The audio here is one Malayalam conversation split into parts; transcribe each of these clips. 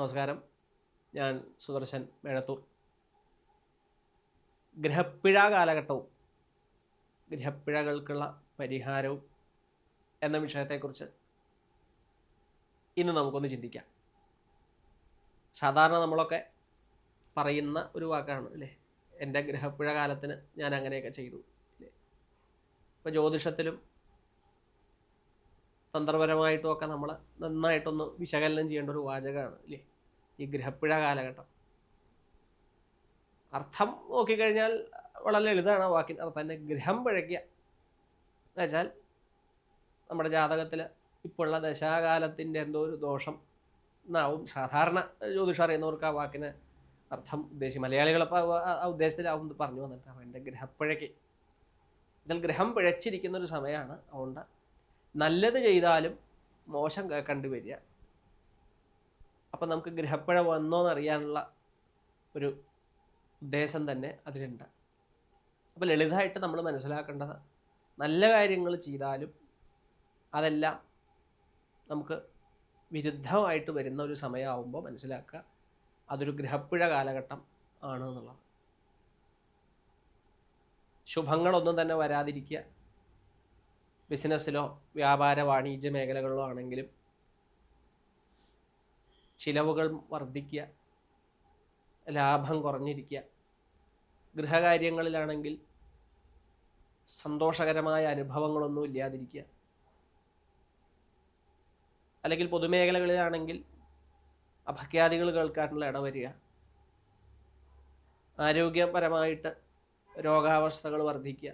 നമസ്കാരം. ഞാൻ സുദർശൻ മേഴത്തൂർ ഗ്രഹപ്പിഴ കാലഘട്ടവും ഗ്രഹപ്പിഴകൾക്കുള്ള പരിഹാരവും എന്ന വിഷയത്തെക്കുറിച്ച് ഇന്ന് നമുക്കൊന്ന് ചിന്തിക്കാം. സാധാരണ നമ്മളൊക്കെ പറയുന്ന ഒരു വാക്കാണ് അല്ലേ? എന്റെ ഗ്രഹപ്പിഴ കാലത്തിന് ഞാൻ അങ്ങനെയൊക്കെ ചെയ്തു. അല്ലേ? ഇപ്പോൾ ജ്യോതിഷത്തിലും തന്ത്രപരമായിട്ടും ഒക്കെ നമ്മൾ നന്നായിട്ടൊന്ന് വിശകലനം ചെയ്യേണ്ട ഒരു വാചകമാണ് അല്ലേ? ഈ ഗ്രഹപ്പിഴ കാലഘട്ടം. അർത്ഥം നോക്കിക്കഴിഞ്ഞാൽ വളരെ ലളിതമാണ് ആ വാക്കിന്റെ അർത്ഥം തന്നെ ഗ്രഹം പിഴയ്ക്കുക. എന്ന് വെച്ചാൽ നമ്മുടെ ജാതകത്തിൽ ഇപ്പോഴുള്ള ദശാകാലത്തിന്റെ എന്തോ ഒരു ദോഷം എന്നാവും. സാധാരണ ജ്യോതിഷം അറിയുന്നവർക്ക് ആ വാക്കിന് അർത്ഥം ഉദ്ദേശിച്ച് മലയാളികളപ്പോൾ ആ ഉദ്ദേശത്തിലാവും പറഞ്ഞു വന്നിട്ട് അവന്റെ ഗ്രഹപ്പിഴയ്ക്ക് ഇതിൽ ഗ്രഹം പിഴച്ചിരിക്കുന്ന ഒരു സമയമാണ്. അതുകൊണ്ട് നല്ലത് ചെയ്താലും മോശം കേൾക്കേണ്ടി വരിക അപ്പം നമുക്ക് ഗ്രഹപ്പഴ വന്നോ എന്നറിയാനുള്ള ഒരു ഉദ്ദേശം തന്നെ അതിലുണ്ട്. അപ്പോൾ ലളിതമായിട്ട് നമ്മൾ മനസ്സിലാക്കേണ്ടത് നല്ല കാര്യങ്ങൾ ചെയ്താലും അതെല്ലാം നമുക്ക് വിരുദ്ധമായിട്ട് വരുന്ന ഒരു സമയമാകുമ്പോൾ മനസ്സിലാക്കുക അതൊരു ഗ്രഹപ്പുഴ കാലഘട്ടം ആണ് എന്നുള്ളത് ശുഭങ്ങളൊന്നും തന്നെ വരാതിരിക്കുക. ബിസിനസ്സിലോ വ്യാപാര വാണിജ്യ മേഖലകളിലോ ആണെങ്കിലും ചിലവുകൾ വർദ്ധിക്കുക ലാഭം കുറഞ്ഞിരിക്കുക. ഗൃഹകാര്യങ്ങളിലാണെങ്കിൽ സന്തോഷകരമായ അനുഭവങ്ങളൊന്നും ഇല്ലാതിരിക്കുക. അല്ലെങ്കിൽ പൊതുമേഖലകളിലാണെങ്കിൽ അപഖ്യാതികൾ കേൾക്കാനുള്ള ഇടവരിക ആരോഗ്യപരമായിട്ട് രോഗാവസ്ഥകൾ വർദ്ധിക്കുക.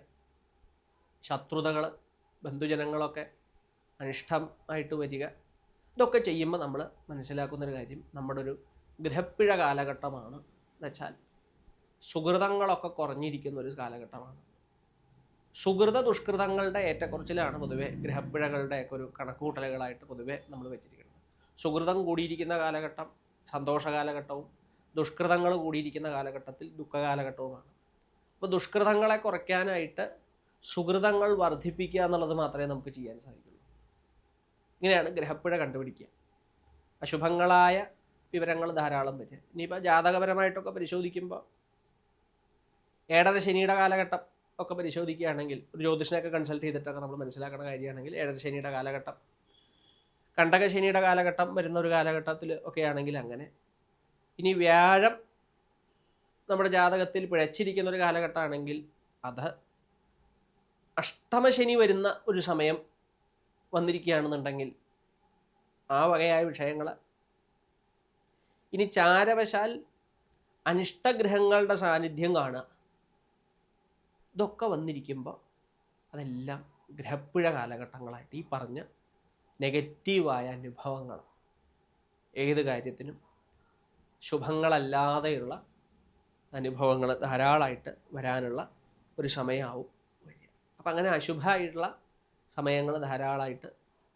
ശത്രുതകൾ ബന്ധുജനങ്ങളൊക്കെ അനിഷ്ടമായിട്ട് വരിക. ഇതൊക്കെ ചെയ്യുമ്പോൾ നമ്മൾ മനസ്സിലാക്കുന്നൊരു കാര്യം നമ്മുടെ ഒരു ഗ്രഹപ്പിഴ കാലഘട്ടമാണ് എന്നുവെച്ചാൽ സുഹൃതങ്ങളൊക്കെ കുറഞ്ഞിരിക്കുന്ന ഒരു കാലഘട്ടമാണ്. സുഹൃത ദുഷ്കൃതങ്ങളുടെ ഏറ്റക്കുറച്ചിലാണ് പൊതുവെ ഗ്രഹപ്പിഴകളുടെയൊക്കെ ഒരു കണക്കുകൂട്ടലുകളായിട്ട് പൊതുവെ നമ്മൾ വെച്ചിരിക്കുന്നത്. സുഹൃതം കൂടിയിരിക്കുന്ന കാലഘട്ടം സന്തോഷ കാലഘട്ടവും ദുഷ്കൃതങ്ങൾ കൂടിയിരിക്കുന്ന കാലഘട്ടത്തിൽ ദുഃഖകാലഘട്ടവുമാണ്. അപ്പോൾ ദുഷ്കൃതങ്ങളെ കുറയ്ക്കാനായിട്ട് സുഹൃതങ്ങൾ വർദ്ധിപ്പിക്കുക എന്നുള്ളത് മാത്രമേ നമുക്ക് ചെയ്യാൻ സാധിക്കുള്ളൂ. ഇങ്ങനെയാണ് ഗ്രഹപ്പിഴ കണ്ടുപിടിക്കുക. അശുഭങ്ങളായ വിവരങ്ങൾ ധാരാളം വരിക ഇനിയിപ്പോൾ ജാതകപരമായിട്ടൊക്കെ പരിശോധിക്കുമ്പോൾ ഏഴര ശനിയുടെ കാലഘട്ടം ഒക്കെ പരിശോധിക്കുകയാണെങ്കിൽ ഒരു ജ്യോതിഷനെയൊക്കെ കൺസൾട്ട് ചെയ്തിട്ടൊക്കെ നമ്മൾ മനസ്സിലാക്കുന്ന കാര്യമാണെങ്കിൽ ഏഴര ശനിയുടെ കാലഘട്ടം കണ്ടക ശനിയുടെ കാലഘട്ടം വരുന്ന ഒരു കാലഘട്ടത്തിൽ ഒക്കെ ആണെങ്കിൽ അങ്ങനെ. ഇനി വ്യാഴം നമ്മുടെ ജാതകത്തിൽ പിഴച്ചിരിക്കുന്ന ഒരു കാലഘട്ടമാണെങ്കിൽ അത് അഷ്ടമശനി വരുന്ന ഒരു സമയം വന്നിരിക്കുകയാണെന്നുണ്ടെങ്കിൽ ആ വകയായ വിഷയങ്ങൾ ഇനി ചാരവശാൽ അനിഷ്ടഗ്രഹങ്ങളുടെ സാന്നിധ്യം കാണുക. ഇതൊക്കെ വന്നിരിക്കുമ്പോൾ അതെല്ലാം ഗ്രഹപ്പുഴ കാലഘട്ടങ്ങളായിട്ട് ഈ പറഞ്ഞ നെഗറ്റീവായ അനുഭവങ്ങൾ ഏത് കാര്യത്തിനും ശുഭങ്ങളല്ലാതെയുള്ള അനുഭവങ്ങൾ ധാരാളമായിട്ട് വരാനുള്ള ഒരു സമയമാവും അപ്പം അങ്ങനെ അശുഭമായിട്ടുള്ള സമയങ്ങൾ ധാരാളമായിട്ട്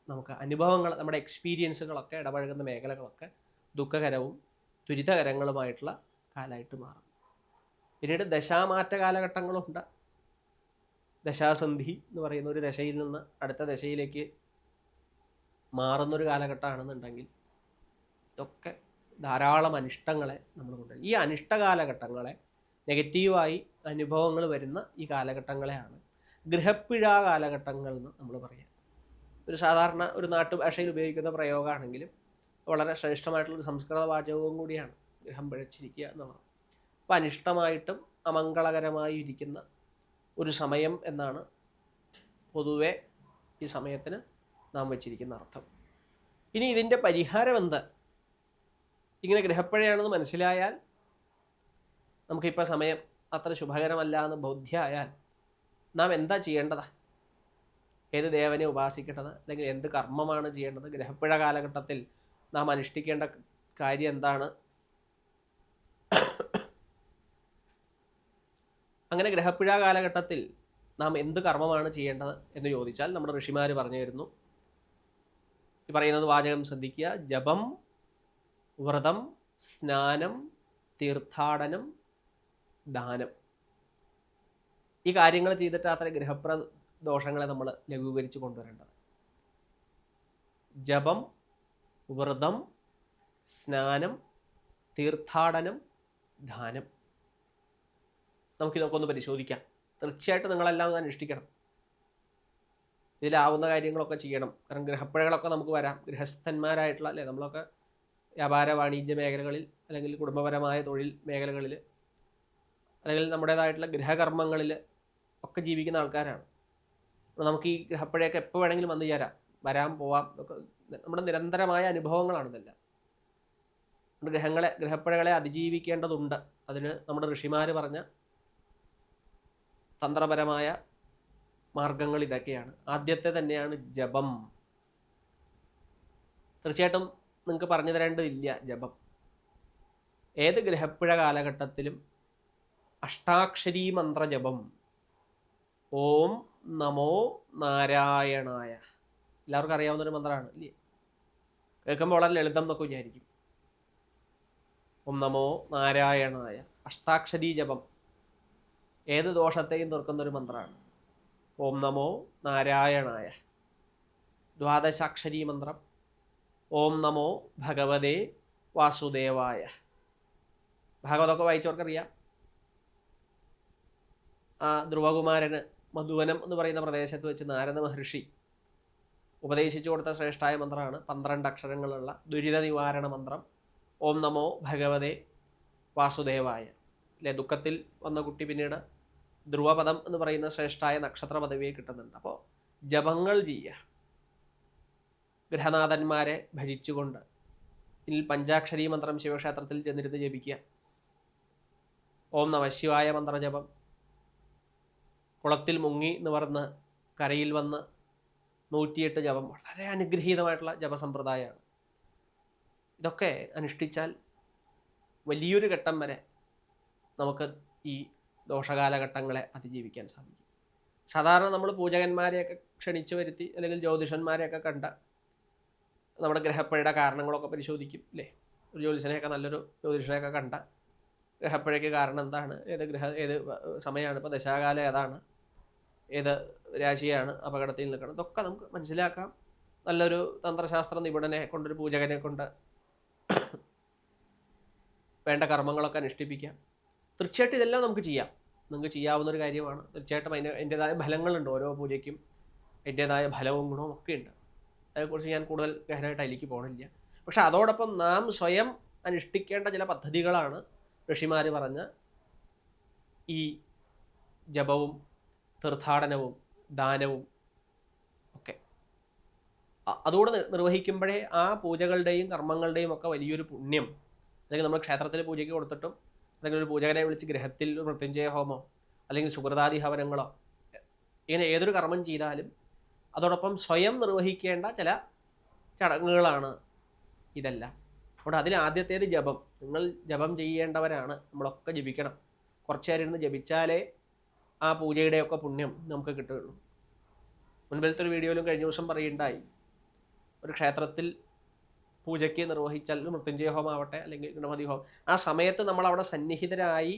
നമുക്ക് അനുഭവങ്ങൾ നമ്മുടെ എക്സ്പീരിയൻസുകളൊക്കെ ഇടപഴകുന്ന മേഖലകളൊക്കെ ദുഃഖകരവും ദുരിതകരങ്ങളുമായിട്ടുള്ള കാലമായിട്ട് മാറും. പിന്നീട് ദശാമാറ്റ കാലഘട്ടങ്ങളുണ്ട്. ദശാസന്ധി എന്ന് പറയുന്ന ഒരു ദശയിൽ നിന്ന് അടുത്ത ദശയിലേക്ക് മാറുന്നൊരു കാലഘട്ടമാണെന്നുണ്ടെങ്കിൽ ഇതൊക്കെ ധാരാളം അനിഷ്ടങ്ങളെ നമ്മൾ കൊണ്ട് ഈ അനിഷ്ട കാലഘട്ടങ്ങളെ നെഗറ്റീവായി അനുഭവങ്ങൾ വരുന്ന ഈ കാലഘട്ടങ്ങളെയാണ് ഗ്രഹപ്പിഴ കാലഘട്ടങ്ങൾ എന്ന് നമ്മൾ പറയാം. ഒരു സാധാരണ ഒരു നാട്ടുഭാഷയിൽ ഉപയോഗിക്കുന്ന പ്രയോഗമാണെങ്കിലും വളരെ ശ്രേഷ്ഠമായിട്ടുള്ളൊരു സംസ്കൃത വാചകവും കൂടിയാണ് ഗൃഹം പിഴച്ചിരിക്കുക എന്നുള്ളത്. അപ്പോൾ അനിഷ്ടമായിട്ടും അമംഗളകരമായി ഇരിക്കുന്ന ഒരു സമയം എന്നാണ് പൊതുവെ ഈ സമയത്തിന് നാം വച്ചിരിക്കുന്ന അർത്ഥം. ഇനി ഇതിന്റെ പരിഹാരം എന്ത്? ഇങ്ങനെ ഗ്രഹപ്പഴയാണെന്ന് മനസ്സിലായാൽ നമുക്കിപ്പോൾ സമയം അത്ര ശുഭകരമല്ല എന്ന് ബോധ്യമായാൽ നാം എന്താ ചെയ്യേണ്ടത്? ഏത് ദേവനെ ഉപാസിക്കേണ്ടത്? അല്ലെങ്കിൽ എന്ത് കർമ്മമാണ് ചെയ്യേണ്ടത്? ഗ്രഹപ്പിഴ കാലഘട്ടത്തിൽ നാം അനുഷ്ഠിക്കേണ്ട കാര്യം എന്താണ്? അങ്ങനെ ഗ്രഹപ്പിഴ കാലഘട്ടത്തിൽ നാം എന്ത് കർമ്മമാണ് ചെയ്യേണ്ടത് എന്ന് ചോദിച്ചാൽ നമ്മുടെ ഋഷിമാർ പറഞ്ഞു തരുന്നു. ഈ പറയുന്നത് വാചകം ശ്രദ്ധിക്കുക. ജപം വ്രതം സ്നാനം തീർത്ഥാടനം ദാനം. ഈ കാര്യങ്ങൾ ചെയ്തിട്ട് അത്ര ഗ്രഹപ്ര ദോഷങ്ങളെ നമ്മൾ ലഘൂകരിച്ച് കൊണ്ടുവരേണ്ടത്. ജപം വ്രതം സ്നാനം തീർത്ഥാടനം ദാനം. നമുക്കിതൊക്കെ ഒന്ന് പരിശോധിക്കാം. തീർച്ചയായിട്ടും നിങ്ങളെല്ലാം അനുഷ്ഠിക്കണം ഇതിലാവുന്ന കാര്യങ്ങളൊക്കെ ചെയ്യണം. കാരണം ഗ്രഹപ്പുഴകളൊക്കെ നമുക്ക് വരാം. ഗൃഹസ്ഥന്മാരായിട്ടുള്ള അല്ലേ നമ്മളൊക്കെ വ്യാപാര വാണിജ്യ മേഖലകളിൽ അല്ലെങ്കിൽ കുടുംബപരമായ തൊഴിൽ മേഖലകളിൽ അല്ലെങ്കിൽ നമ്മുടേതായിട്ടുള്ള ഗൃഹകർമ്മങ്ങളിൽ ഒക്കെ ജീവിക്കുന്ന ആൾക്കാരാണ്. നമുക്ക് ഈ ഗ്രഹപ്പുഴയൊക്കെ എപ്പോൾ വേണമെങ്കിലും വന്നു ചേരാം. വരാം പോവാം ഒക്കെ നമ്മുടെ നിരന്തരമായ അനുഭവങ്ങളാണ് ഇതെല്ലാം. ഗ്രഹങ്ങളെ ഗ്രഹപ്പുഴകളെ അതിജീവിക്കേണ്ടതുണ്ട്. അതിന് നമ്മുടെ ഋഷിമാർ പറഞ്ഞ തന്ത്രപരമായ മാർഗങ്ങൾ ഇതൊക്കെയാണ്. ആദ്യത്തെ തന്നെയാണ് ജപം. തീർച്ചയായിട്ടും നിങ്ങൾക്ക് പറഞ്ഞു തരേണ്ടതില്ല ജപം. ഏത് ഗ്രഹപ്പുഴ കാലഘട്ടത്തിലും അഷ്ടാക്ഷരീ മന്ത്രജപം. ഓം നമോ നാരായണായ. എല്ലാവർക്കും അറിയാവുന്ന ഒരു മന്ത്രമാണ് ഇല്ലേ? കേൾക്കുമ്പോൾ വളരെ ലളിതം എന്നൊക്കെ വിചാരിക്കും. ഓം നമോ നാരായണായ. അഷ്ടാക്ഷരി ജപം. ഏത് ദോഷത്തെയും തീർക്കുന്ന ഒരു മന്ത്രമാണ്. ഓം നമോ നാരായണായ. ദ്വാദശാക്ഷരി മന്ത്രം. ഓം നമോ ഭഗവതേ വാസുദേവായ. ഭാഗവതമൊക്കെ വായിച്ചവർക്കറിയാം. ആ ധ്രുവകുമാരന് മധുവനം എന്ന് പറയുന്ന പ്രദേശത്ത് വെച്ച് നാരദ മഹർഷി ഉപദേശിച്ചു കൊടുത്ത ശ്രേഷ്ഠായ മന്ത്രമാണ്. പന്ത്രണ്ട് അക്ഷരങ്ങളുള്ള ദുരിത നിവാരണ മന്ത്രം. ഓം നമോ ഭഗവതേ വാസുദേവായ. അല്ലെ ദുഃഖത്തിൽ വന്ന കുട്ടി പിന്നീട് ധ്രുവപദം എന്ന് പറയുന്ന ശ്രേഷ്ഠായ നക്ഷത്ര പദവിയെ കിട്ടുന്നുണ്ട്. അപ്പോൾ ജപങ്ങൾ ചെയ്യുക. ഗൃഹനാഥന്മാരെ ഭജിച്ചുകൊണ്ട് ഇതിൽ പഞ്ചാക്ഷരീ മന്ത്രം ശിവക്ഷേത്രത്തിൽ ചെന്നിരുന്ന് ജപിക്കുക. ഓം നമശിവായ മന്ത്രജപം. കുളത്തിൽ മുങ്ങി എന്ന് നിവർന്ന് കരയിൽ വന്ന് നൂറ്റിയെട്ട് ജപം. വളരെ അനുഗ്രഹീതമായിട്ടുള്ള ജപസമ്പ്രദായമാണ്. ഇതൊക്കെ അനുഷ്ഠിച്ചാൽ വലിയൊരു ഘട്ടം വരെ നമുക്ക് ഈ ദോഷകാലഘട്ടങ്ങളെ അതിജീവിക്കാൻ സാധിക്കും. സാധാരണ നമ്മൾ പൂജകന്മാരെയൊക്കെ ക്ഷണിച്ചു വരുത്തി അല്ലെങ്കിൽ ജ്യോതിഷന്മാരെയൊക്കെ കണ്ട നമ്മുടെ ഗ്രഹപ്പഴയുടെ കാരണങ്ങളൊക്കെ പരിശോധിക്കും അല്ലേ? ഒരു ജ്യോതിഷനെയൊക്കെ നല്ലൊരു ജ്യോതിഷനെയൊക്കെ കണ്ട ഗ്രഹപ്പഴയ്ക്ക് കാരണം എന്താണ്? ഏത് ഗ്രഹ ഏത് സമയമാണ്? ഇപ്പോൾ ദശാകാലം ഏതാണ്? ഏത് രാശിയാണ് അപകടത്തിൽ നിൽക്കുന്നത്? ഇതൊക്കെ നമുക്ക് മനസ്സിലാക്കാം. നല്ലൊരു തന്ത്രശാസ്ത്ര നിപുണനെ കൊണ്ടൊരു പൂജകനെ കൊണ്ട് വേണ്ട കർമ്മങ്ങളൊക്കെ അനുഷ്ഠിപ്പിക്കാം. തീർച്ചയായിട്ടും ഇതെല്ലാം നമുക്ക് ചെയ്യാം. നിങ്ങൾക്ക് ചെയ്യാവുന്ന ഒരു കാര്യമാണ്. തീർച്ചയായിട്ടും അതിന് അതിന്റെതായ ഫലങ്ങളുണ്ട്. ഓരോ പൂജയ്ക്കും അതിന്റെതായ ഫലവും ഗുണവും ഒക്കെ ഉണ്ട്. അതേക്കുറിച്ച് ഞാൻ കൂടുതൽ ഗഹനമായിട്ട് അതിലേക്ക് പോകണില്ല പക്ഷെ അതോടൊപ്പം നാം സ്വയം അനുഷ്ഠിക്കേണ്ട ചില പദ്ധതികളാണ് ഋഷിമാർ പറഞ്ഞ ഈ ജപവും തീർത്ഥാടനവും ദാനവും ഒക്കെ. അതുകൂടെ നിർവഹിക്കുമ്പോഴേ ആ പൂജകളുടെയും കർമ്മങ്ങളുടെയും ഒക്കെ വലിയൊരു പുണ്യം. അല്ലെങ്കിൽ നമ്മൾ ക്ഷേത്രത്തിൽ പൂജയ്ക്ക് കൊടുത്തിട്ടും അല്ലെങ്കിൽ ഒരു പൂജകനെ വിളിച്ച് ഗ്രഹത്തിൽ മൃത്യുഞ്ജയ ഹോമോ അല്ലെങ്കിൽ സുഹൃതാദി ഹവനങ്ങളോ ഇങ്ങനെ ഏതൊരു കർമ്മം ചെയ്താലും അതോടൊപ്പം സ്വയം നിർവഹിക്കേണ്ട ചില ചടങ്ങുകളാണ് ഇതെല്ലാം. അവിടെ അതിൽ ആദ്യത്തേത് ജപം. നിങ്ങൾ ജപം ചെയ്യേണ്ടവരാണ്. നമ്മളൊക്കെ ജപിക്കണം. കുറച്ചു നേരം ഇരുന്ന് ജപിച്ചാലേ ആ പൂജയുടെയൊക്കെ പുണ്യം നമുക്ക് കിട്ടുകയുള്ളൂ. മുൻപിലത്തെ ഒരു വീഡിയോയിലും കഴിഞ്ഞ ദിവസം പറയുണ്ടായി ഒരു ക്ഷേത്രത്തിൽ പൂജയ്ക്ക് നിർവഹിച്ചാൽ മൃത്യുഞ്ജയ ഹോമാവട്ടെ അല്ലെങ്കിൽ ഗണപതി ഹോമം. ആ സമയത്ത് നമ്മൾ അവിടെ സന്നിഹിതരായി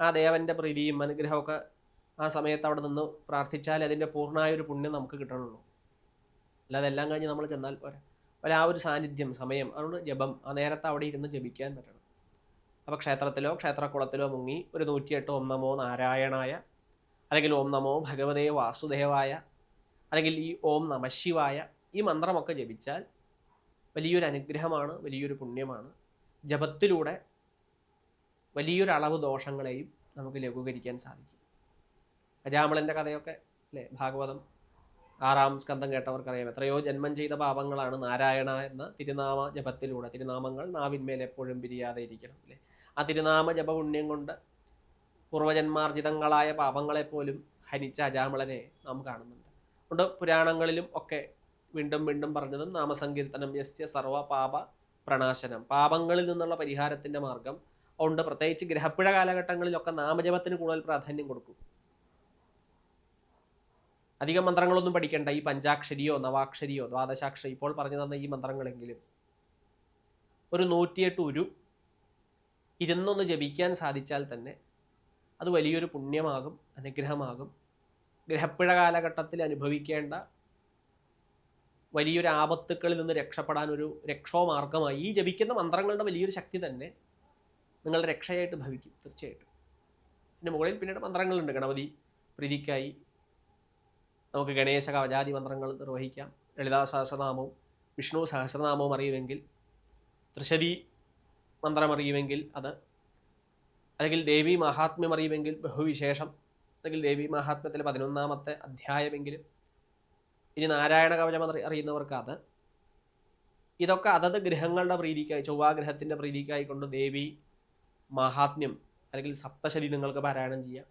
ആ ദേവന്റെ പ്രീതിയും അനുഗ്രഹമൊക്കെ ആ സമയത്ത് അവിടെ നിന്ന് പ്രാർത്ഥിച്ചാൽ അതിന്റെ പൂർണമായ ഒരു പുണ്യം നമുക്ക് കിട്ടണുള്ളൂ. അല്ലാതെ എല്ലാം കഴിഞ്ഞ് നമ്മൾ ചെന്നാൽ പോരാ. അല്ല ആ ഒരു സാന്നിധ്യം സമയം അതുകൊണ്ട് ജപം ആ നേരത്തെ അവിടെ ഇരുന്ന് ജപിക്കാൻ പറ്റണം. അപ്പോൾ ക്ഷേത്രത്തിലോ ക്ഷേത്രക്കുളത്തിലോ മുങ്ങി ഒരു നൂറ്റിയെട്ട് ഒന്നമോ നാരായണായ അല്ലെങ്കിൽ ഓം നമോ ഭഗവതേ വാസുദേവായ അല്ലെങ്കിൽ ഈ ഓം നമശിവായ ഈ മന്ത്രമൊക്കെ ജപിച്ചാൽ വലിയൊരു അനുഗ്രഹമാണ് വലിയൊരു പുണ്യമാണ്. ജപത്തിലൂടെ വലിയൊരു അളവ് ദോഷങ്ങളെയും നമുക്ക് ലഘൂകരിക്കാൻ സാധിക്കും. അജാമളന്റെ കഥയൊക്കെ അല്ലേ? ഭാഗവതം ആറാം സ്കന്ധം കേട്ടവർക്കറിയാം. എത്രയോ ജന്മം ചെയ്ത പാപങ്ങളാണ് നാരായണ എന്ന തിരുനാമ ജപത്തിലൂടെ തിരുനാമങ്ങൾ നാവിന്മേൽ എപ്പോഴും പിരിയാതെ ഇരിക്കണം അല്ലേ? ആ തിരുനാമ ജപപുണ്യം കൊണ്ട് പൂർവജന്മാർജിതങ്ങളായ പാപങ്ങളെപ്പോലും ഹനിച്ച അജാമളനെ നാം കാണുന്നുണ്ട്. അതുകൊണ്ട് പുരാണങ്ങളിലും ഒക്കെ വീണ്ടും വീണ്ടും പറഞ്ഞതും നാമസങ്കീർത്തനം യസ്യ സർവ പാപ പ്രണാശനം. പാപങ്ങളിൽ നിന്നുള്ള പരിഹാരത്തിന്റെ മാർഗം അതുകൊണ്ട് പ്രത്യേകിച്ച് ഗ്രഹപ്പുഴ കാലഘട്ടങ്ങളിലൊക്കെ നാമജപത്തിന് കൂടുതൽ പ്രാധാന്യം കൊടുക്കും. അധികം മന്ത്രങ്ങളൊന്നും പഠിക്കേണ്ട. ഈ പഞ്ചാക്ഷരിയോ നവാക്ഷരിയോ ദ്വാദശാക്ഷരി ഇപ്പോൾ പറഞ്ഞു തന്ന ഈ മന്ത്രങ്ങളെങ്കിലും ഒരു നൂറ്റിയെട്ട് ഉരു ഇരുന്നൊന്ന് ജപിക്കാൻ സാധിച്ചാൽ തന്നെ അത് വലിയൊരു പുണ്യമാകും അനുഗ്രഹമാകും. ഗ്രഹപ്പിഴ കാലഘട്ടത്തിൽ അനുഭവിക്കേണ്ട വലിയൊരു ആപത്തുക്കളിൽ നിന്ന് രക്ഷപ്പെടാൻ ഒരു രക്ഷോമാർഗമായി ഈ ജപിക്കുന്ന മന്ത്രങ്ങളുടെ വലിയൊരു ശക്തി തന്നെ നിങ്ങളുടെ രക്ഷയായിട്ട് ഭവിക്കും തീർച്ചയായിട്ടും. പിന്നെ മുകളിൽ പിന്നീട് മന്ത്രങ്ങളുണ്ട്. ഗണപതി പ്രീതിക്കായി നമുക്ക് ഗണേശ കവചാതി മന്ത്രങ്ങൾ നിർവഹിക്കാം. ലളിതാ സഹസ്രനാമവും വിഷ്ണു സഹസ്രനാമവും അറിയുമെങ്കിൽ ത്രിശതി മന്ത്രം അറിയുമെങ്കിൽ അത് അല്ലെങ്കിൽ ദേവി മഹാത്മ്യം അറിയുമെങ്കിൽ ബഹുവിശേഷം അല്ലെങ്കിൽ ദേവി മഹാത്മ്യത്തിലെ പതിനൊന്നാമത്തെ അധ്യായമെങ്കിലും. ഇനി നാരായണ കവചം അറി- അറിയുന്നവർക്ക് അത് ഇതൊക്കെ അതത് ഗ്രഹങ്ങളുടെ പ്രീതിക്കായി ചൊവ്വാഗ്രഹത്തിന്റെ പ്രീതിക്കായി കൊണ്ട് ദേവി മഹാത്മ്യം അല്ലെങ്കിൽ സപ്തശതി നിങ്ങൾക്ക് പാരായണം ചെയ്യാം.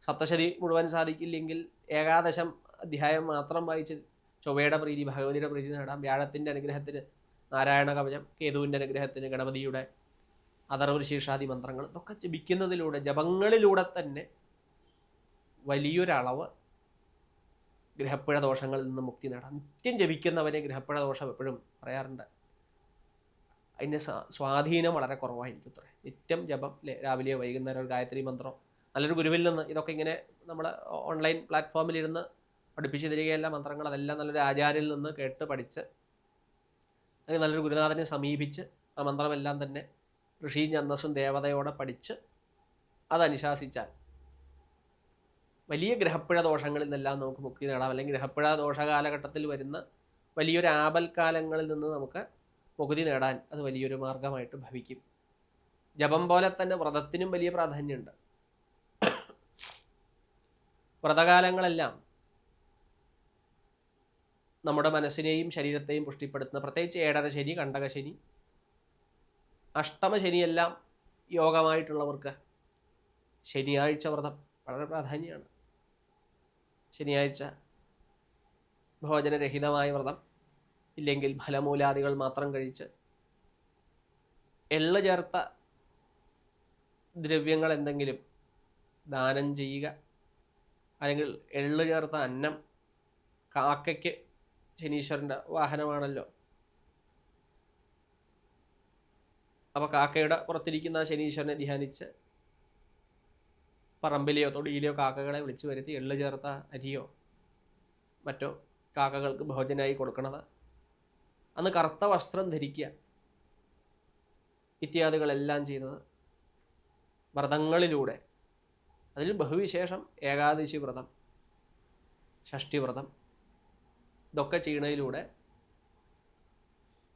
സപ്തശതി മുഴുവൻ സാധിക്കില്ലെങ്കിൽ ഏകാദശം അധ്യായം മാത്രം വായിച്ച് ചൊവ്വയുടെ പ്രീതി ഭഗവതിയുടെ പ്രീതി നേടാം. വ്യാഴത്തിന്റെ അനുഗ്രഹത്തിന് നാരായണ കവചം കേതുവിന്റെ അനുഗ്രഹത്തിന് ഗണപതിയുടെ അഥർവശീർഷാദി മന്ത്രങ്ങൾ ഇതൊക്കെ ജപിക്കുന്നതിലൂടെ ജപങ്ങളിലൂടെ തന്നെ വലിയൊരളവ് ഗ്രഹപ്പിഴ ദോഷങ്ങളിൽ നിന്ന് മുക്തി നേടാം. നിത്യം ജപിക്കുന്നവനെ ഗ്രഹപ്പിഴ ദോഷം എപ്പോഴും പറയാറുണ്ട്. അതിന്റെ സ്വാധീനം വളരെ കുറവായിരിക്കും അത്ര നിത്യം ജപം അല്ലേ രാവിലെയോ വൈകുന്നേരം ഒരു ഗായത്രി മന്ത്രം നല്ലൊരു ഗുരുവിൽ നിന്ന് ഇതൊക്കെ ഇങ്ങനെ നമ്മൾ ഓൺലൈൻ പ്ലാറ്റ്ഫോമിലിരുന്ന് പഠിപ്പിച്ചു തരികയല്ല മന്ത്രങ്ങൾ അതെല്ലാം നല്ലൊരു ആചാര്യനിൽ നിന്ന് കേട്ട് പഠിച്ച് അല്ലെങ്കിൽ നല്ലൊരു ഗുരുനാഥനെ സമീപിച്ച് ആ മന്ത്രമെല്ലാം തന്നെ ഋഷിയും ഛന്ദസ്സും ദേവതയോടെ പഠിച്ച് അതനുശാസിച്ചാൽ വലിയ ഗ്രഹപ്പിഴ ദോഷങ്ങളിൽ നിന്നെല്ലാം നമുക്ക് മുക്തി നേടാം. അല്ലെങ്കിൽ ഗ്രഹപ്പിഴ ദോഷ കാലഘട്ടത്തിൽ വരുന്ന വലിയൊരു ആപൽക്കാലങ്ങളിൽ നിന്ന് നമുക്ക് മുക്തി നേടാൻ അത് വലിയൊരു മാർഗമായിട്ട് ഭവിക്കും. ജപം പോലെ തന്നെ വ്രതത്തിനും വലിയ പ്രാധാന്യമുണ്ട്. വ്രതകാലങ്ങളെല്ലാം നമ്മുടെ മനസ്സിനെയും ശരീരത്തെയും പുഷ്ടിപ്പെടുത്തുന്ന പ്രത്യേകിച്ച് ഏഴര ശനി കണ്ടക ശനി അഷ്ടമ ശനിയെല്ലാം യോഗമായിട്ടുള്ളവർക്ക് ശനിയാഴ്ച വ്രതം വളരെ പ്രാധാന്യമാണ്. ശനിയാഴ്ച ഭോജനരഹിതമായ വ്രതം ഇല്ലെങ്കിൽ ഫലമൂലാദികൾ മാത്രം കഴിച്ച് എള്ള് ചേർത്ത ദ്രവ്യങ്ങൾ എന്തെങ്കിലും ദാനം ചെയ്യുക അല്ലെങ്കിൽ എള്ള് ചേർത്ത അന്നം കാക്കയ്ക്ക് ശനീശ്വരന്റെ വാഹനമാണല്ലോ അപ്പോൾ കാക്കയുടെ പുറത്തിരിക്കുന്ന ശനീശ്വരനെ ധ്യാനിച്ച് പറമ്പിലെയോ തൊടിയിലെയോ കാക്കകളെ വിളിച്ചു വരുത്തി എള്ളു ചേർത്ത അരിയോ മറ്റോ കാക്കകൾക്ക് ഭോജനായി കൊടുക്കണത്. അന്ന് കറുത്ത വസ്ത്രം ധരിക്കുക. ഇത്യാദികളെല്ലാം ചെയ്തത് വ്രതങ്ങളിലൂടെ. അതിൽ ബഹുവിശേഷം ഏകാദശി വ്രതം ഷഷ്ടി വ്രതം ഇതൊക്കെ ചെയ്യുന്നതിലൂടെ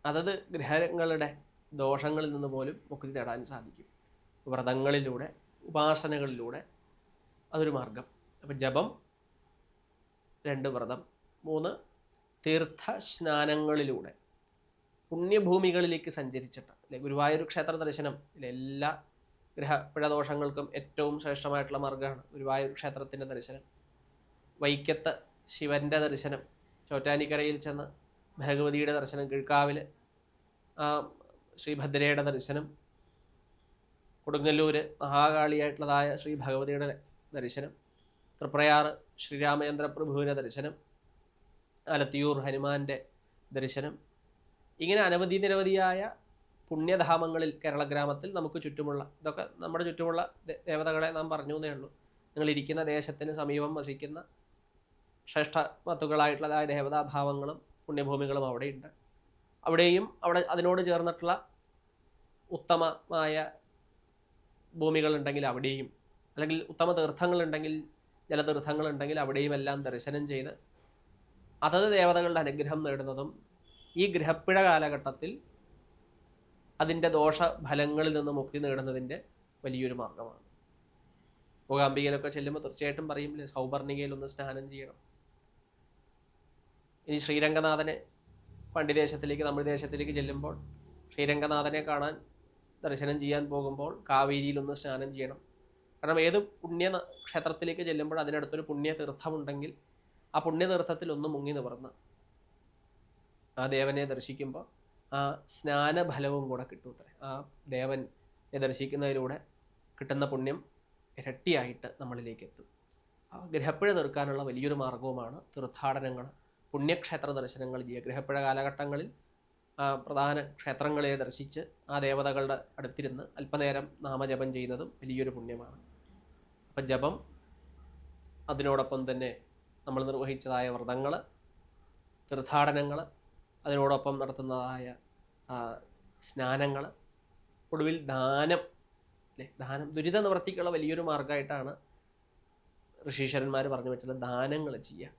അതത് ഗ്രഹങ്ങളുടെ ദോഷങ്ങളിൽ നിന്ന് പോലും മുക്തി നേടാൻ സാധിക്കും. വ്രതങ്ങളിലൂടെ ഉപാസനകളിലൂടെ അതൊരു മാർഗം. അപ്പം ജപം രണ്ട് വ്രതം മൂന്ന് തീർത്ഥ സ്നാനങ്ങളിലൂടെ പുണ്യഭൂമികളിലേക്ക് സഞ്ചരിച്ചിട്ട് അല്ലെ ഗുരുവായൂർ ക്ഷേത്ര ദർശനം എല്ലാ ഗ്രഹപിഴദോഷങ്ങൾക്കും ഏറ്റവും ശ്രേഷ്ഠമായിട്ടുള്ള മാർഗമാണ് ഗുരുവായൂർ ക്ഷേത്രത്തിന്റെ ദർശനം. വൈക്കത്ത് ശിവന്റെ ദർശനം ചോറ്റാനിക്കരയിൽ ചെന്ന് ഭഗവതിയുടെ ദർശനം കിഴക്കാവിൽ ശ്രീഭദ്രയുടെ ദർശനം. കൊടുങ്ങല്ലൂർ മഹാകാളിയായിട്ടുള്ളതായ ശ്രീ ഭഗവതിയുടെ ദർശനം. തൃപ്രയാർ ശ്രീരാമചന്ദ്ര പ്രഭുവിന്റെ ദർശനം. അലത്തിയൂർ ഹനുമാന്റെ ദർശനം. ഇങ്ങനെ അനവധി നിരവധിയായ പുണ്യധാമങ്ങളിൽ കേരള ഗ്രാമത്തിൽ നമുക്ക് ചുറ്റുമുള്ള ഇതൊക്കെ നമ്മുടെ ചുറ്റുമുള്ള ദേവതകളെ നാം പറഞ്ഞു എന്നേ ഉള്ളൂ. നിങ്ങൾ ഇരിക്കുന്ന ദേശത്തിന് സമീപം വസിക്കുന്ന ശ്രേഷ്ഠ മത്തുകളായിട്ടുള്ളതായ ദേവതാഭാവങ്ങളും പുണ്യഭൂമികളും അവിടെയുണ്ട്. അവിടെയും അവിടെ അതിനോട് ചേർന്നിട്ടുള്ള ഉത്തമമായ ഭൂമികളുണ്ടെങ്കിൽ അവിടെയും അല്ലെങ്കിൽ ഉത്തമ തീർത്ഥങ്ങളുണ്ടെങ്കിൽ ജലതീർത്ഥങ്ങളുണ്ടെങ്കിൽ അവിടെയും എല്ലാം ദർശനം ചെയ്ത് അതത് ദേവതകളുടെ അനുഗ്രഹം നേടുന്നതും ഈ ഗ്രഹപ്പിഴ കാലഘട്ടത്തിൽ അതിന്റെ ദോഷഫലങ്ങളിൽ നിന്ന് മുക്തി നേടുന്നതിന്റെ വലിയൊരു മാർഗമാണ്. മൂകാംബികയിലൊക്കെ ചെല്ലുമ്പോൾ തീർച്ചയായിട്ടും പറയും സൗപർണികയിൽ ഒന്ന് സ്നാനം ചെയ്യണം. ഇനി ശ്രീരംഗനാഥനെ പണ്ഡിദേശത്തിലേക്ക് നമ്മുടെ ദേശത്തിലേക്ക് ചെല്ലുമ്പോൾ ശ്രീരംഗനാഥനെ കാണാൻ ദർശനം ചെയ്യാൻ പോകുമ്പോൾ കാവേരിയിലൊന്ന് സ്നാനം ചെയ്യണം. കാരണം ഏത് പുണ്യ ക്ഷേത്രത്തിലേക്ക് ചെല്ലുമ്പോൾ അതിനടുത്തൊരു പുണ്യതീർത്ഥമുണ്ടെങ്കിൽ ആ പുണ്യതീർത്ഥത്തിൽ ഒന്ന് മുങ്ങി നിവർന്ന്. ആ ദേവനെ ദർശിക്കുമ്പോൾ ആ സ്നാനഫലവും കൂടെ കിട്ടൂത്രേ ആ ദേവനെ ദർശിക്കുന്നതിലൂടെ കിട്ടുന്ന പുണ്യം ഇരട്ടിയായിട്ട് നമ്മളിലേക്ക് എത്തും. ഗ്രഹപ്പിഴ തീർക്കാനുള്ള വലിയൊരു മാർഗവുമാണ് തീർത്ഥാടനങ്ങൾ പുണ്യക്ഷേത്ര ദർശനങ്ങൾ ഗ്രഹപ്പിഴ കാലഘട്ടങ്ങളിൽ പ്രധാന ക്ഷേത്രങ്ങളെ ദർശിച്ച് ആ ദേവതകളുടെ അടുത്തിരുന്ന് അല്പനേരം നാമജപം ചെയ്യുന്നതും വലിയൊരു പുണ്യമാണ്. അപ്പം ജപം അതിനോടൊപ്പം തന്നെ നമ്മൾ നിർവഹിച്ചതായ വ്രതങ്ങൾ തീർത്ഥാടനങ്ങൾ അതിനോടൊപ്പം നടത്തുന്നതായ സ്നാനങ്ങൾ ഒടുവിൽ ദാനം അല്ലേ ദാനം ദുരിത നിവർത്തിക്കുള്ള വലിയൊരു മാർഗമായിട്ടാണ് ഋഷീശ്വരന്മാർ പറഞ്ഞു വെച്ചത് ദാനങ്ങൾ ചെയ്യുക.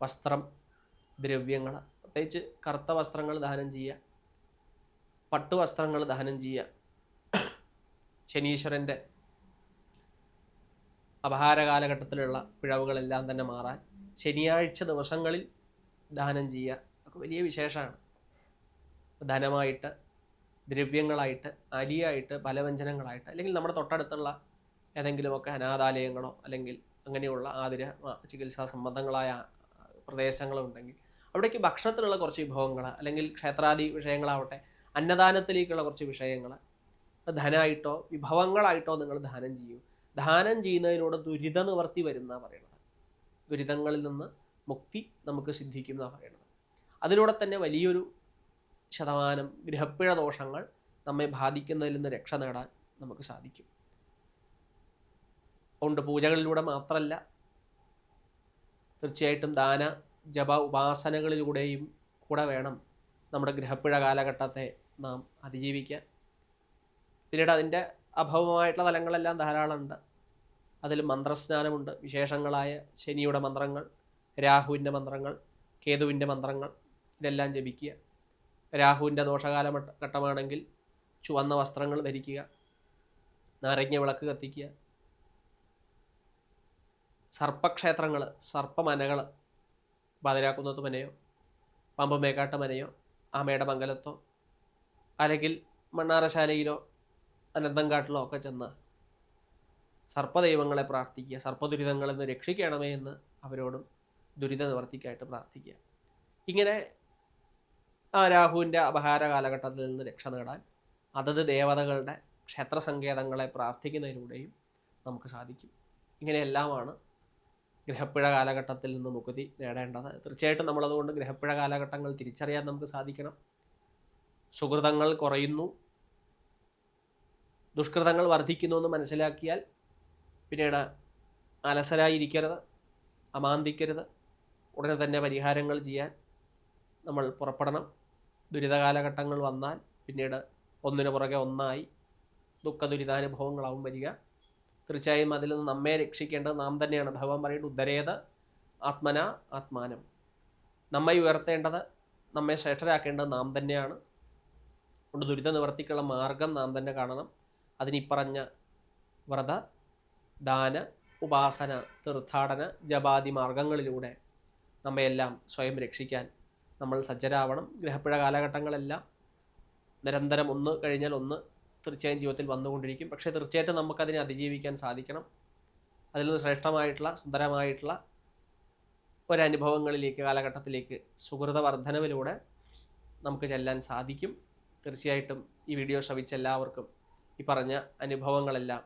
വസ്ത്രം ദ്രവ്യങ്ങൾ പ്രത്യേകിച്ച് കറുത്ത വസ്ത്രങ്ങൾ ദാനം ചെയ്യുക. പട്ടു വസ്ത്രങ്ങൾ ദാനം ചെയ്യുക. ശനീശ്വരന്റെ അപഹാര കാലഘട്ടത്തിലുള്ള പിഴവുകളെല്ലാം തന്നെ മാറാൻ ശനിയാഴ്ച ദിവസങ്ങളിൽ ദാനം ചെയ്യുക. ഒക്കെ വലിയ വിശേഷമാണ്. ധനമായിട്ട് ദ്രവ്യങ്ങളായിട്ട് അലിയായിട്ട് ബലവ്യഞ്ജനങ്ങളായിട്ട് അല്ലെങ്കിൽ നമ്മുടെ തൊട്ടടുത്തുള്ള ഏതെങ്കിലുമൊക്കെ അനാഥാലയങ്ങളോ അല്ലെങ്കിൽ അങ്ങനെയുള്ള ആതിര ചികിത്സാ സംബന്ധങ്ങളായ പ്രദേശങ്ങളുണ്ടെങ്കിൽ അവിടേക്ക് ഭക്ഷണത്തിനുള്ള കുറച്ച് വിഭവങ്ങൾ അല്ലെങ്കിൽ ക്ഷേത്രാദി വിഷയങ്ങളാവട്ടെ അന്നദാനത്തിലേക്കുള്ള കുറച്ച് വിഷയങ്ങൾ ധനമായിട്ടോ വിഭവങ്ങളായിട്ടോ നിങ്ങൾ ദാനം ചെയ്യൂ. ദാനം ചെയ്യുന്നതിനോട് ദുരിത നിവർത്തി വരുന്ന പറയുന്നത് ദുരിതങ്ങളിൽ നിന്ന് മുക്തി നമുക്ക് സിദ്ധിക്കും എന്നാണ് പറയുന്നത് അതിലൂടെ തന്നെ വലിയൊരു ശതമാനം ഗൃഹപ്പിഴ ദോഷങ്ങൾ നമ്മെ ബാധിക്കുന്നതിൽ നിന്ന് രക്ഷ നേടാൻ നമുക്ക് സാധിക്കും. അതുകൊണ്ട് പൂജകളിലൂടെ മാത്രമല്ല തീർച്ചയായിട്ടും ദാന ജപ ഉപാസനകളിലൂടെയും കൂടെ വേണം നമ്മുടെ ഗ്രഹപ്പിഴ കാലഘട്ടത്തെ നാം അതിജീവിക്കാൻ. പിന്നീട് അതിന്റെ അഭവമായിട്ടുള്ള തലങ്ങളെല്ലാം ധാരാളമുണ്ട്. അതിൽ മന്ത്രസ്നാനമുണ്ട്. വിശേഷങ്ങളായ ശനിയുടെ മന്ത്രങ്ങൾ രാഹുവിന്റെ മന്ത്രങ്ങൾ കേതുവിന്റെ മന്ത്രങ്ങൾ ഇതെല്ലാം ജപിക്കുക. രാഹുവിന്റെ ദോഷകാല ഘട്ടമാണെങ്കിൽ ചുവന്ന വസ്ത്രങ്ങൾ ധരിക്കുക. നാരങ്ങ വിളക്ക് കത്തിക്കുക. സർപ്പക്ഷേത്രങ്ങൾ സർപ്പമനകൾ പാതിരാക്കുന്നത്ത് മനയോ? പമ്പമേക്കാട്ട മനയോ? ആമയുടെ മംഗലത്തോ? അല്ലെങ്കിൽ മണ്ണാറശാലയിലോ അനന്തങ്കാട്ടിലോ ഒക്കെ ചെന്ന് സർപ്പദൈവങ്ങളെ പ്രാർത്ഥിക്കുക സർപ്പദുരിതങ്ങളിൽ നിന്ന് രക്ഷിക്കണമേ എന്ന് അവരോടും ദുരിത നിവർത്തിക്കായിട്ട് പ്രാർത്ഥിക്കുക. ഇങ്ങനെ ആ രാഹുവിന്റെ അപഹാര കാലഘട്ടത്തിൽ നിന്ന് രക്ഷ നേടാൻ അതത് ദേവതകളുടെ ക്ഷേത്ര സങ്കേതങ്ങളെ പ്രാർത്ഥിക്കുന്നതിലൂടെയും നമുക്ക് സാധിക്കും. ഇങ്ങനെയെല്ലാമാണ് ഗ്രഹപ്പിഴ കാലഘട്ടത്തിൽ നിന്ന് മുക്തി നേടേണ്ടത്. തീർച്ചയായിട്ടും നമ്മളതുകൊണ്ട് ഗ്രഹപ്പിഴ കാലഘട്ടങ്ങൾ തിരിച്ചറിയാൻ നമുക്ക് സാധിക്കണം. സുഹൃതങ്ങൾ കുറയുന്നു. ദുഷ്കൃതങ്ങൾ വർദ്ധിക്കുന്നു എന്ന് മനസ്സിലാക്കിയാൽ പിന്നീട് അലസരായിരിക്കരുത് അമാന്തിക്കരുത്. ഉടനെ തന്നെ പരിഹാരങ്ങൾ ചെയ്യാൻ നമ്മൾ പുറപ്പെടണം. ദുരിതകാലഘട്ടങ്ങൾ വന്നാൽ പിന്നീട് ഒന്നിനു പുറകെ ഒന്നായി ദുഃഖ ദുരിതാനുഭവങ്ങളാവും വരിക. തീർച്ചയായും അതിൽ നിന്ന് നമ്മെ രക്ഷിക്കേണ്ടത് നാം തന്നെയാണ്. ഭഗവാൻ പറയുന്നത് ഉദ്ധരേത് ആത്മന ആത്മാനം. നമ്മെ ഉയർത്തേണ്ടത് നമ്മെ ശ്രേഷ്ഠരാക്കേണ്ടത് നാം തന്നെയാണ്. കൊണ്ട് ദുരിത നിവർത്തിക്കുള്ള മാർഗം നാം തന്നെ കാണണം. അതിനിപ്പറഞ്ഞ വ്രത ദാന ഉപാസന തീർത്ഥാടന ജപാതി മാർഗങ്ങളിലൂടെ നമ്മയെല്ലാം സ്വയം രക്ഷിക്കാൻ നമ്മൾ സജ്ജരാവണം. ഗ്രഹപ്പിഴ കാലഘട്ടങ്ങളെല്ലാം നിരന്തരം ഒന്ന് കഴിഞ്ഞാൽ ഒന്ന് തീർച്ചയായും ജീവിതത്തിൽ വന്നുകൊണ്ടിരിക്കും. പക്ഷേ തീർച്ചയായിട്ടും നമുക്കതിനെ അതിജീവിക്കാൻ സാധിക്കണം. അതിൽ നിന്ന് ശ്രേഷ്ഠമായിട്ടുള്ള സുന്ദരമായിട്ടുള്ള ഒരനുഭവങ്ങളിലേക്ക് കാലഘട്ടത്തിലേക്ക് സുഹൃത വർധനവിലൂടെ നമുക്ക് ചെല്ലാൻ സാധിക്കും. തീർച്ചയായിട്ടും ഈ വീഡിയോ ശ്രവിച്ച എല്ലാവർക്കും ഈ പറഞ്ഞ അനുഭവങ്ങളെല്ലാം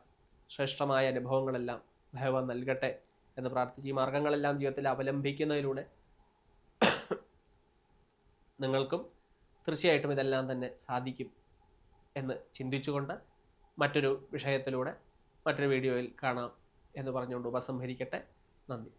ശ്രേഷ്ഠമായ അനുഭവങ്ങളെല്ലാം ഭഗവാൻ നൽകട്ടെ എന്ന് പ്രാർത്ഥിച്ച് ഈ മാർഗങ്ങളെല്ലാം ജീവിതത്തിൽ അവലംബിക്കുന്നതിലൂടെ നിങ്ങൾക്കും തീർച്ചയായിട്ടും ഇതെല്ലാം തന്നെ സാധിക്കും. എന്ന് ചിന്തിച്ചുകൊണ്ട് മറ്റൊരു വിഷയത്തിലൂടെ മറ്റൊരു വീഡിയോയിൽ കാണാം എന്ന് പറഞ്ഞുകൊണ്ട് ഉപസംഹരിക്കട്ടെ. നന്ദി.